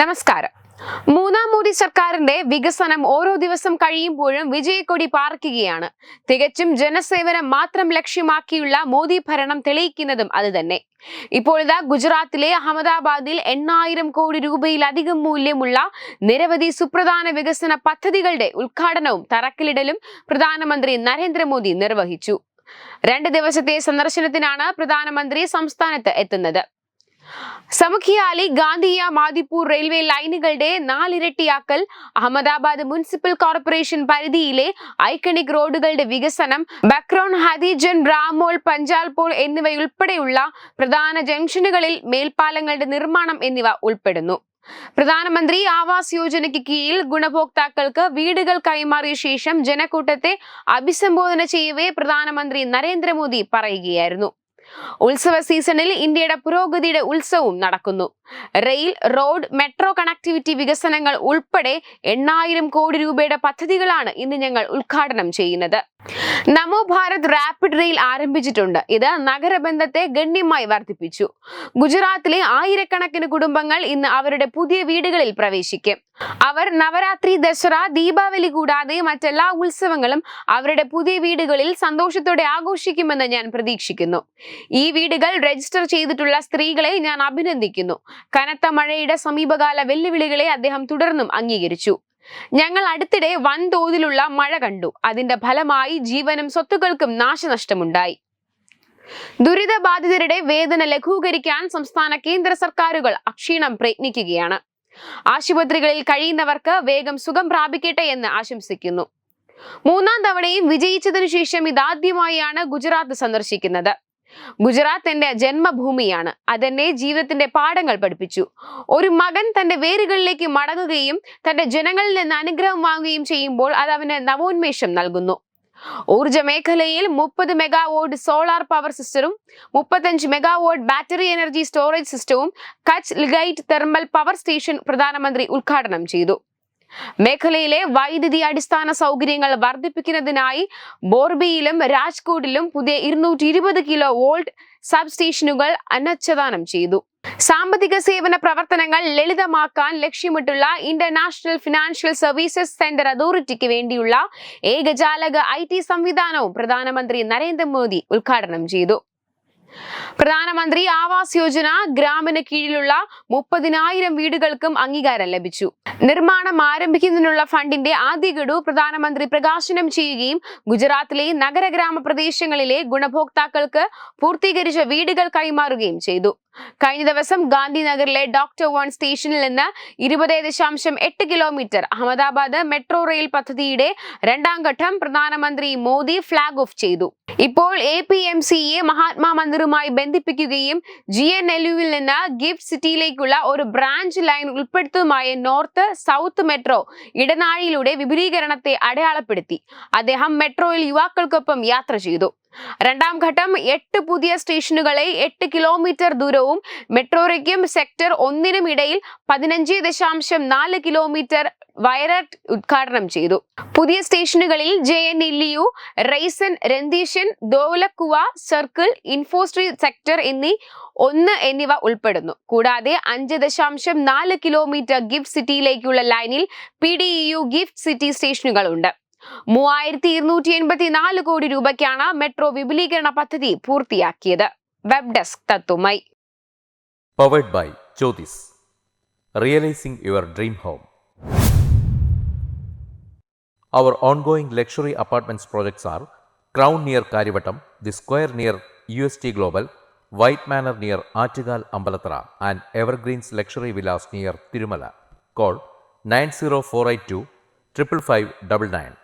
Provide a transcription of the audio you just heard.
നമസ്കാരം. മൂന്നാം മോദി സർക്കാരിന്റെ വികസനം ഓരോ ദിവസം കഴിയുമ്പോഴും വിജയക്കൊടി പാർക്കുകയാണ്. തികച്ചും ജനസേവനം മാത്രം ലക്ഷ്യമാക്കിയുള്ള മോദി ഭരണം തെളിയിക്കുന്നതും അത് തന്നെ ഇപ്പോഴിതാ ഗുജറാത്തിലെ അഹമ്മദാബാദിൽ എണ്ണായിരം കോടി രൂപയിലധികം മൂല്യമുള്ള നിരവധി സുപ്രധാന വികസന പദ്ധതികളുടെ ഉദ്ഘാടനവും തറക്കിലിടലും പ്രധാനമന്ത്രി നരേന്ദ്രമോദി നിർവഹിച്ചു. രണ്ട് ദിവസത്തെ സന്ദർശനത്തിനാണ് പ്രധാനമന്ത്രി സംസ്ഥാനത്ത് എത്തുന്നത്. സമുഖിയാലി ഗാന്ധിയ മാദിപ്പൂർ റെയിൽവേ ലൈനുകളുടെ നാലിരട്ടിയാക്കൽ അഹമ്മദാബാദ് മുനിസിപ്പൽ കോർപ്പറേഷൻ പരിധിയിലെ ഐക്കണിക് റോഡുകളുടെ വികസനം ബക്രോൺ ഹദീജൻ ബ്രാമോൾ പഞ്ചാൽപോൾ എന്നിവയുൾപ്പെടെയുള്ള പ്രധാന ജംഗ്ഷനുകളിൽ മേൽപ്പാലങ്ങളുടെ നിർമ്മാണം എന്നിവ ഉൾപ്പെടുന്നു. പ്രധാനമന്ത്രി ആവാസ് യോജനയ്ക്ക് കീഴിൽ ഗുണഭോക്താക്കൾക്ക് വീടുകൾ കൈമാറിയ ശേഷം ജനക്കൂട്ടത്തെ അഭിസംബോധന ചെയ്യവേ പ്രധാനമന്ത്രി നരേന്ദ്രമോദി പറയുകയായിരുന്നു. ഉത്സവ സീസണിൽ ഇന്ത്യയുടെ പുരോഗതിയുടെ ഉത്സവവും നടക്കുന്നു. റെയിൽ റോഡ് മെട്രോ കണക്ടിവിറ്റി വികസനങ്ങൾ ഉൾപ്പെടെ എണ്ണായിരം കോടി രൂപയുടെ പദ്ധതികളാണ് ഇന്ന് ഞങ്ങൾ ഉദ്ഘാടനം ചെയ്യുന്നത്. നമോ ഭാരത് റാപ്പിഡ് റെയിൽ ആരംഭിച്ചിട്ടുണ്ട്. ഇത് നഗരബന്ധത്തെ ഗണ്യമായി വർദ്ധിപ്പിച്ചു. ഗുജറാത്തിലെ ആയിരക്കണക്കിന് കുടുംബങ്ങൾ ഇന്ന് അവരുടെ പുതിയ വീടുകളിൽ പ്രവേശിക്കും. അവർ നവരാത്രി ദസറ ദീപാവലി കൂടാതെ മറ്റെല്ലാ ഉത്സവങ്ങളും അവരുടെ പുതിയ വീടുകളിൽ സന്തോഷത്തോടെ ആഘോഷിക്കുമെന്ന് ഞാൻ പ്രതീക്ഷിക്കുന്നു. ഈ വീടുകൾ രജിസ്റ്റർ ചെയ്തിട്ടുള്ള സ്ത്രീകളെ ഞാൻ അഭിനന്ദിക്കുന്നു. കനത്ത മഴയുടെ സമീപകാല വെല്ലുവിളികളെ അദ്ദേഹം തുടർന്നും അംഗീകരിച്ചു. ഞങ്ങൾ അടുത്തിടെ വൻതോതിലുള്ള മഴ കണ്ടു. അതിന്റെ ഫലമായി ജീവനും സ്വത്തുക്കൾക്കും നാശനഷ്ടമുണ്ടായി. ദുരിതബാധിതരുടെ വേദന ലഘൂകരിക്കാൻ സംസ്ഥാന കേന്ദ്ര സർക്കാരുകൾ അക്ഷീണം പ്രയത്നിക്കുകയാണ്. ആശുപത്രികളിൽ കഴിയുന്നവർക്ക് വേഗം സുഖം പ്രാപിക്കട്ടെ എന്ന് ആശംസിക്കുന്നു. മൂന്നാം തവണയും വിജയിച്ചതിനു ശേഷം ഇതാദ്യമായാണ് ഗുജറാത്ത് സന്ദർശിക്കുന്നത്. ഗുജറാത്ത് എന്റെ ജന്മഭൂമിയാണ്. അതെന്നെ ജീവിതത്തിന്റെ പാഠങ്ങൾ പഠിപ്പിച്ചു. ഒരു മകൻ തന്റെ വേരുകളിലേക്ക് മടങ്ങുകയും തന്റെ ജനങ്ങളിൽ നിന്ന് അനുഗ്രഹം വാങ്ങുകയും ചെയ്യുമ്പോൾ അത് അവന് നവോന്മേഷം നൽകുന്നു. ഊർജ മേഖലയിൽ മുപ്പത് മെഗാവോട്ട് സോളാർ പവർ സിസ്റ്ററും മുപ്പത്തഞ്ച് മെഗാവോട്ട് ബാറ്ററി എനർജി സ്റ്റോറേജ് സിസ്റ്റവും Kutch lignite thermal power station പ്രധാനമന്ത്രി ഉദ്ഘാടനം ചെയ്തു. മേഖലയിലെ വൈദ്യുതി അടിസ്ഥാന സൗകര്യങ്ങൾ വർദ്ധിപ്പിക്കുന്നതിനായി ബോർബിയിലും രാജ്കോട്ടിലും പുതിയ ഇരുന്നൂറ്റി ഇരുപത് കിലോ വോൾട്ട് സബ് സ്റ്റേഷനുകൾ അനച്ഛദാനം ചെയ്തു. സാമ്പത്തിക സേവന പ്രവർത്തനങ്ങൾ ലളിതമാക്കാൻ ലക്ഷ്യമിട്ടുള്ള ഇന്റർനാഷണൽ ഫിനാൻഷ്യൽ സർവീസസ് സെന്റർ അതോറിറ്റിക്ക് വേണ്ടിയുള്ള ഏകജാലക ഐ ടി സംവിധാനവും പ്രധാനമന്ത്രി നരേന്ദ്രമോദി ഉദ്ഘാടനം ചെയ്തു. പ്രധാനമന്ത്രി ആവാസ് യോജന ഗ്രാമിന് കീഴിലുള്ള മുപ്പതിനായിരം വീടുകൾക്കും അംഗീകാരം ലഭിച്ചു. നിർമ്മാണം ആരംഭിക്കുന്നതിനുള്ള ഫണ്ടിന്റെ ആദ്യ ഗഡു പ്രധാനമന്ത്രി പ്രകാശനം ചെയ്യുകയും ഗുജറാത്തിലെ നഗര ഗ്രാമ പ്രദേശങ്ങളിലെ ഗുണഭോക്താക്കൾക്ക് പൂർത്തീകരിച്ച വീടുകൾ കൈമാറുകയും ചെയ്തു. കഴിഞ്ഞ ദിവസം ഗാന്ധിനഗറിലെ ഡോക്ടർ വൺ സ്റ്റേഷനിൽ നിന്ന് ഇരുപത് ദശാംശം എട്ട് കിലോമീറ്റർ അഹമ്മദാബാദ് മെട്രോ റെയിൽ പദ്ധതിയുടെ രണ്ടാം ഘട്ടം പ്രധാനമന്ത്രി മോദി ഫ്ളാഗ് ഓഫ് ചെയ്തു. ഇപ്പോൾ എ പി എം സിയെ മഹാത്മാ മന്ദിറുമായി ബന്ധിപ്പിക്കുകയും ജി എൻ എൽ യുവിൽ നിന്ന് ഗിഫ്റ്റ് സിറ്റിയിലേക്കുള്ള ഒരു ബ്രാഞ്ച് ലൈൻ ഉൾപ്പെടുത്തുമായ നോർത്ത് സൗത്ത് മെട്രോ ഇടനാഴിയിലൂടെ വിപുലീകരണത്തെ അടയാളപ്പെടുത്തി. അദ്ദേഹം മെട്രോയിൽ യുവാക്കൾക്കൊപ്പം യാത്ര ചെയ്തു. രണ്ടാം ഘട്ടം എട്ട് പുതിയ സ്റ്റേഷനുകളെ എട്ട് കിലോമീറ്റർ ദൂരവും മെട്രോയ്ക്കും സെക്ടർ ഒന്നിനും ഇടയിൽ പതിനഞ്ച് ദശാംശം നാല് കിലോമീറ്റർ വയററ്റ് ഉദ്ഘാടനം ചെയ്തു. പുതിയ സ്റ്റേഷനുകളിൽ G N L U Raysan Randesan Dholakuva circle ഇൻഫോസ്ട്രി sector എന്നീ ഒന്ന് എന്നിവ ഉൾപ്പെടുന്നു. കൂടാതെ അഞ്ച് ദശാംശം നാല് കിലോമീറ്റർ ഗിഫ്റ്റ് സിറ്റിയിലേക്കുള്ള ലൈനിൽ P D E gift city സ്റ്റേഷനുകളുണ്ട്. മൂവായിരത്തി ഇരുന്നൂറ്റി എൺപത്തി നാല് കോടി രൂപയ്ക്കാണ് മെട്രോ വിപുലീകരണ പദ്ധതി പൂർത്തിയാക്കിയത് വെബ് ഡെസ്ക് തത്തുമൈ powered by Jyothis realising your dream home Our ongoing luxury apartments projects are Crown near Karivattam, The Square near UST Global, White Manor near Achigal Ambalatra, and Evergreens Luxury Villas near Tirumala. Call 90482 55599.